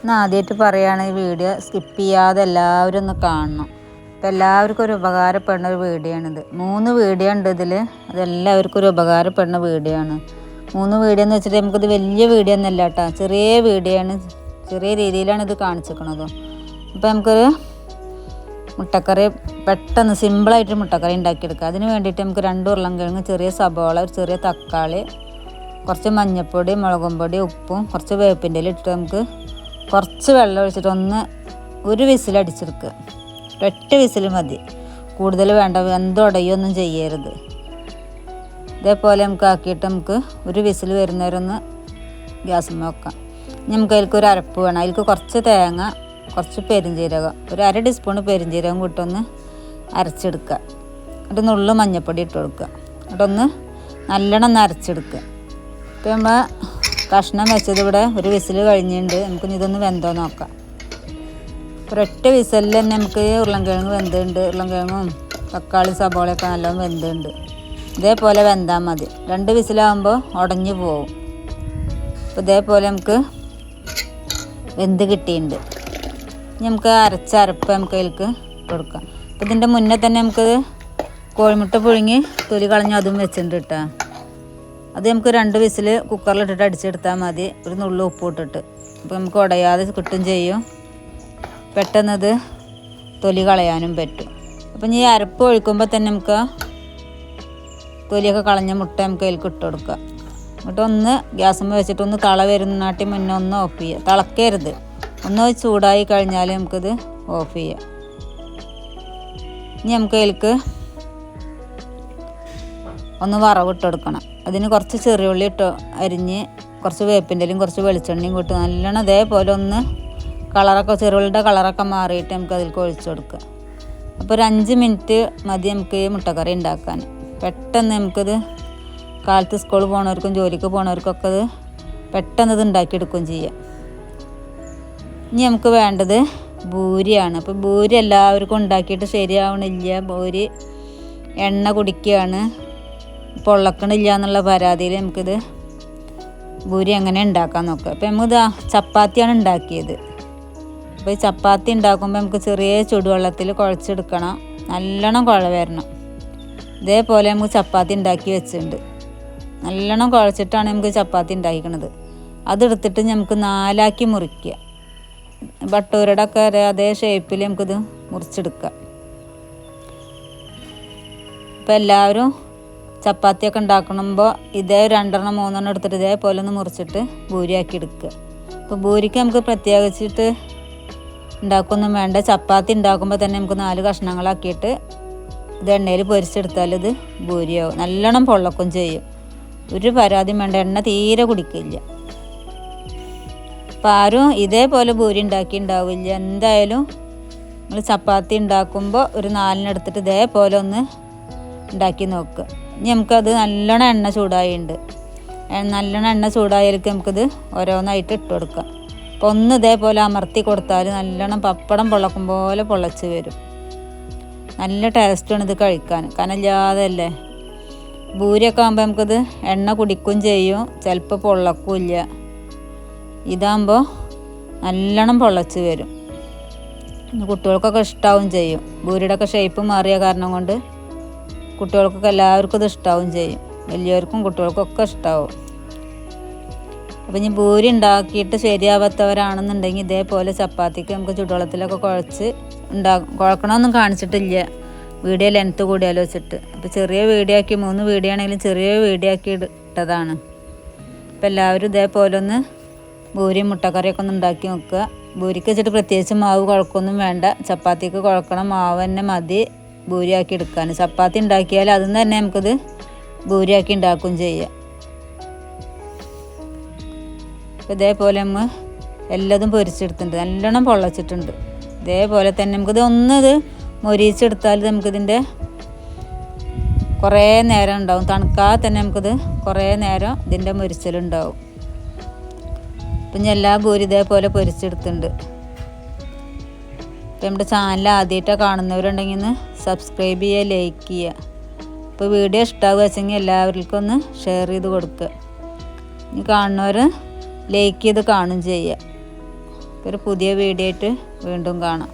ഇന്ന് ആദ്യമായിട്ട് പറയുകയാണ് ഈ വീഡിയോ സ്കിപ്പ് ചെയ്യാതെ എല്ലാവരും ഒന്ന് കാണണം. അപ്പം എല്ലാവർക്കും ഒരു ഉപകാരപ്പെടുന്ന ഒരു വീഡിയോ ആണിത് മൂന്ന് വീഡിയോ ഉണ്ട് ഇതിൽ അതെല്ലാവർക്കും ഒരു ഉപകാരപ്പെടുന്ന വീഡിയോ ആണ് മൂന്ന് വീഡിയോ എന്ന് വെച്ചിട്ട് നമുക്കിത് വലിയ വീഡിയോ ഒന്നല്ല കേട്ടോ. ചെറിയ വീഡിയോ ആണ് ചെറിയ രീതിയിലാണ് ഇത് കാണിച്ചിരിക്കുന്നത്. അപ്പോൾ നമുക്കൊരു മുട്ടക്കറി പെട്ടെന്ന് സിമ്പിളായിട്ട് മുട്ടക്കറി ഉണ്ടാക്കിയെടുക്കുക അതിന് വേണ്ടിയിട്ട് നമുക്ക് രണ്ട് ഉരുളൻകിഴങ്ങ് ചെറിയ സബോള ഒരു ചെറിയ തക്കാളി കുറച്ച് മഞ്ഞൾപ്പൊടി മുളകും പൊടി ഉപ്പും കുറച്ച് വേപ്പിന്റെ ഇട്ട് നമുക്ക് കുറച്ച് വെള്ളം ഒഴിച്ചിട്ട് ഒന്ന് ഒരു വിസിൽ അടിച്ചെടുക്കുക ഒറ്റ വിസിൽ മതി. കൂടുതൽ വേണ്ട വെന്തുടയൊന്നും ചെയ്യരുത്. ഇതേപോലെ നമുക്ക് ആക്കിയിട്ട് നമുക്ക് ഒരു വിസിൽ വരുന്നവരൊന്ന് ഗ്യാസ് വെക്കാം. ഇനി നമുക്ക് അതിലേക്ക് ഒരു അരപ്പ് വേണം. അതിലേക്ക് കുറച്ച് തേങ്ങ കുറച്ച് പെരിഞ്ചീരകം ഒരു അര ടീസ്പൂൺ പെരിഞ്ചീരകം കൂട്ടൊന്ന് അരച്ചെടുക്കുക. എന്നിട്ട് നുള്ളു മഞ്ഞപ്പൊടി ഇട്ട് കൊടുക്കുക. എന്നിട്ടൊന്ന് നല്ലോണം ഒന്ന് അരച്ചെടുക്കുക. ഇപ്പം നമ്മൾ കഷ്ണം വെച്ചത് ഇവിടെ ഒരു വിസിൽ കഴിഞ്ഞിട്ടുണ്ട്. നമുക്ക് ഇതൊന്ന് വെന്തോ നോക്കാം. ഒരൊറ്റ വിസലിൽ തന്നെ നമുക്ക് ഉരുളൻകിഴങ്ങ് വെന്തുണ്ട്. ഉരുളൻകിഴങ്ങും തക്കാളി സബോളയൊക്കെ നല്ലോണം വെന്തുണ്ട്. ഇതേപോലെ വെന്താൽ മതി. രണ്ട് വിസിലാകുമ്പോൾ ഉടഞ്ഞു പോവും. അപ്പോൾ ഇതേപോലെ നമുക്ക് വെന്ത് കിട്ടിയിട്ടുണ്ട്. നമുക്ക് അരച്ച അരപ്പ് നമുക്ക് അതിലേക്ക് കൊടുക്കാം. അപ്പോൾ ഇതിന്റെ മുന്നേ തന്നെ നമുക്ക് കോഴിമുട്ട പുഴുങ്ങി തൊലി കളഞ്ഞ് അതും വെച്ചിട്ടുണ്ട് കേട്ടോ. അത് നമുക്ക് രണ്ട് വിസിൽ കുക്കറിലിട്ടിട്ട് അടിച്ചെടുത്താൽ മതി. ഒരു നുള്ളു ഉപ്പ് ഇട്ടിട്ട് അപ്പോൾ നമുക്ക് ഉടയാതെ കിട്ടും ചെയ്യും. പെട്ടെന്നത് തൊലി കളയാനും പറ്റും. അപ്പം ഈ അരപ്പ് ഒഴിക്കുമ്പോൾ തന്നെ നമുക്ക് തൊലിയൊക്കെ കളഞ്ഞ മുട്ട നമുക്ക് അതിൽ ഇട്ട് കൊടുക്കുക എന്നിട്ട് ഒന്ന് ഗ്യാസുമ്മ വെച്ചിട്ട് ഒന്ന് തള വരുന്നാട്ടി മുന്നേ ഒന്ന് ഓഫ് ചെയ്യുക തിളക്കരുത്. ഒന്ന് ചൂടായി കഴിഞ്ഞാൽ നമുക്കിത് ഓഫ് ചെയ്യാം. ഇനി നമുക്ക് അതിലേക്ക് ഒന്ന് വറവിട്ട് കൊടുക്കണം. അതിന് കുറച്ച് ചെറിയുള്ളി ഇട്ട് അരിഞ്ഞ് കുറച്ച് വേപ്പിന്റെലും കുറച്ച് വെളിച്ചെണ്ണയും കൂട്ടി നല്ലോണം അതേപോലെ ഒന്ന് കളറൊക്കെ ചെറുകളുടെ കളറൊക്കെ മാറിയിട്ട് നമുക്ക് അതിലേക്ക് ഒഴിച്ചു കൊടുക്കുക. അപ്പോൾ ഒരു അഞ്ച് മിനിറ്റ് മതി നമുക്ക് ഈ മുട്ടക്കറി ഉണ്ടാക്കാൻ. പെട്ടെന്ന് നമുക്കിത് കാലത്ത് സ്കൂളിൽ പോണവർക്കും ജോലിക്ക് പോണവർക്കൊക്കെ അത് പെട്ടെന്ന് ഇത് ഉണ്ടാക്കിയെടുക്കുകയും ചെയ്യാം. ഇനി നമുക്ക് വേണ്ടത് ഭൂരിയാണ് അപ്പോൾ ഭൂരി എല്ലാവർക്കും ഉണ്ടാക്കിയിട്ട് ശരിയാവണില്ല. ഭൂരി എണ്ണ കുടിക്കുകയാണ്. പൊള്ളക്കണില്ല എന്നുള്ള പരാതിയിൽ നമുക്കിത് ഭൂരി അങ്ങനെ ഉണ്ടാക്കാൻ നോക്കുക. അപ്പോൾ നമുക്കിത് ചപ്പാത്തിയാണ് ഉണ്ടാക്കിയത്. അപ്പോൾ ഈ ചപ്പാത്തി ഉണ്ടാക്കുമ്പോൾ നമുക്ക് ചെറിയ ചുടുവെള്ളത്തിൽ കുഴച്ചെടുക്കണം. നല്ലോണം കുഴ വരണം. ഇതേപോലെ നമുക്ക് ചപ്പാത്തി ഉണ്ടാക്കി വെച്ചിട്ടുണ്ട്. നല്ലോണം കുഴച്ചിട്ടാണ് നമുക്ക് ചപ്പാത്തി ഉണ്ടാക്കിക്കണത് അതെടുത്തിട്ട് നമുക്ക് നാലാക്കി മുറിക്കുക. ബട്ടൂരുടെ ഒക്കെ അതേ ഷേപ്പിൽ നമുക്കിത് മുറിച്ചെടുക്കാം അപ്പോൾ എല്ലാവരും ചപ്പാത്തിയൊക്കെ ഉണ്ടാക്കുമ്പോൾ ഇതേ രണ്ടെണ്ണം മൂന്നെണ്ണം എടുത്തിട്ട് ഇതേപോലെ ഒന്ന് മുറിച്ചിട്ട് ഭൂരിയാക്കി എടുക്കുക. അപ്പോൾ ഭൂരിക്ക് നമുക്ക് പ്രത്യേകിച്ചിട്ട് ഉണ്ടാക്കൊന്നും വേണ്ട. ചപ്പാത്തി ഉണ്ടാക്കുമ്പോൾ തന്നെ നമുക്ക് നാല് കഷ്ണങ്ങളാക്കിയിട്ട് ഇത് എണ്ണയിൽ പൊരിച്ചെടുത്താൽ ഇത് ഭൂരിയാവും. നല്ലോണം പൊള്ളക്കും ചെയ്യും. ഒരു പരാതിയും വേണ്ട. എണ്ണ തീരെ കുടിക്കില്ല. അപ്പം ആരും ഇതേപോലെ ഭൂരി ഉണ്ടാക്കി ഉണ്ടാവില്ല. എന്തായാലും നമ്മൾ ചപ്പാത്തി ഉണ്ടാക്കുമ്പോൾ ഒരു നാലിനെടുത്തിട്ട് ഇതേപോലെ ഒന്ന് ഉണ്ടാക്കി നോക്കുക. നമുക്കത് നല്ലോണം എണ്ണ ചൂടായിട്ടുണ്ട് നല്ലോണം എണ്ണ ചൂടായാലേക്ക് നമുക്കിത് ഓരോന്നായിട്ട് ഇട്ട് കൊടുക്കാം. അപ്പോൾ ഒന്ന് ഇതേപോലെ അമർത്തി കൊടുത്താൽ നല്ലോണം പപ്പടം പൊള്ളക്കും പോലെ പൊള്ളച്ച് വരും. നല്ല ടേസ്റ്റാണ് ഇത് കഴിക്കാൻ. കനല്ലാതെ അല്ലേ ഭൂരിയൊക്കെ ആകുമ്പോൾ നമുക്കിത് എണ്ണ കുടിക്കും ചെയ്യും. ചിലപ്പോൾ പൊള്ളക്കില്ല. ഇതാകുമ്പോൾ നല്ലോണം പൊള്ളച്ച് വരും. കുട്ടികൾക്കൊക്കെ ഇഷ്ടാവും ചെയ്യും. ഭൂരിയുടെ ഒക്കെ ഷേപ്പ് മാറിയ കാരണം കൊണ്ട് കുട്ടികൾക്കൊക്കെ എല്ലാവർക്കും ഇത് ഇഷ്ടാവും ചെയ്യും. വലിയവർക്കും കുട്ടികൾക്കൊക്കെ ഇഷ്ടാവും. അപ്പം ഇനി ഭൂരി ഉണ്ടാക്കിയിട്ട് ശരിയാവാത്തവരാണെന്നുണ്ടെങ്കിൽ ഇതേപോലെ ചപ്പാത്തിക്ക് നമുക്ക് ചുടുവെള്ളത്തിലൊക്കെ കുഴച്ച് ഉണ്ടാ കുഴക്കണമെന്നും കാണിച്ചിട്ടില്ല. വീഡിയോ ലെങ്ത്ത് കൂടിയാലോ വെച്ചിട്ട്. അപ്പോൾ ചെറിയ വീഡിയോ ആക്കി മൂന്ന് വീഡിയോ ആണെങ്കിലും ചെറിയ വീഡിയോ ആക്കി ഇട്ടതാണ്. അപ്പം എല്ലാവരും ഇതേപോലെ ഒന്ന് ഭൂരി മുട്ടക്കറിയൊക്കെ ഒന്ന് ഉണ്ടാക്കി നോക്കുക. ഭൂരിക്ക് വെച്ചിട്ട് പ്രത്യേകിച്ച് മാവ് കുഴക്കൊന്നും വേണ്ട. ചപ്പാത്തിക്ക് കുഴക്കണം മാവ് തന്നെ മതി. ഭൂരിയാക്കി എടുക്കാൻ ചപ്പാത്തി ഉണ്ടാക്കിയാൽ അതിൽ തന്നെ നമുക്കത് ഭൂരിയാക്കി ഉണ്ടാക്കുകയും ചെയ്യാം. ഇതേപോലെ നമ്മൾ എല്ലാതും പൊരിച്ചെടുത്തിട്ടുണ്ട്. നല്ലോണം പൊള്ളച്ചിട്ടുണ്ട്. ഇതേപോലെ തന്നെ നമുക്കിത് ഒന്നത് മൊരിച്ചെടുത്താൽ നമുക്കിതിന്റെ കുറേ നേരം ഉണ്ടാവും. തണുക്കാതെ തന്നെ നമുക്കിത് കുറേ നേരം ഇതിന്റെ മുരിച്ചലുണ്ടാവും. അപ്പം ഞാൻ എല്ലാ ഭൂരി ഇതേപോലെ പൊരിച്ചെടുത്തിട്ടുണ്ട്. ഇപ്പം നമ്മുടെ ചാനൽ ആദ്യമായിട്ടാണ് കാണുന്നവരുണ്ടെങ്കിൽ ഒന്ന് സബ്സ്ക്രൈബ് ചെയ്യുക ലൈക്ക് ചെയ്യുക. അപ്പോൾ വീഡിയോ ഇഷ്ടമാകുക വെച്ചെങ്കിൽ എല്ലാവർക്കും ഒന്ന് ഷെയർ ചെയ്ത് കൊടുക്കുക. ഇനി കാണുന്നവർ ലൈക്ക് ചെയ്ത് കാണും ചെയ്യുക. ഒരു പുതിയ വീഡിയോ ആയിട്ട് വീണ്ടും കാണാം.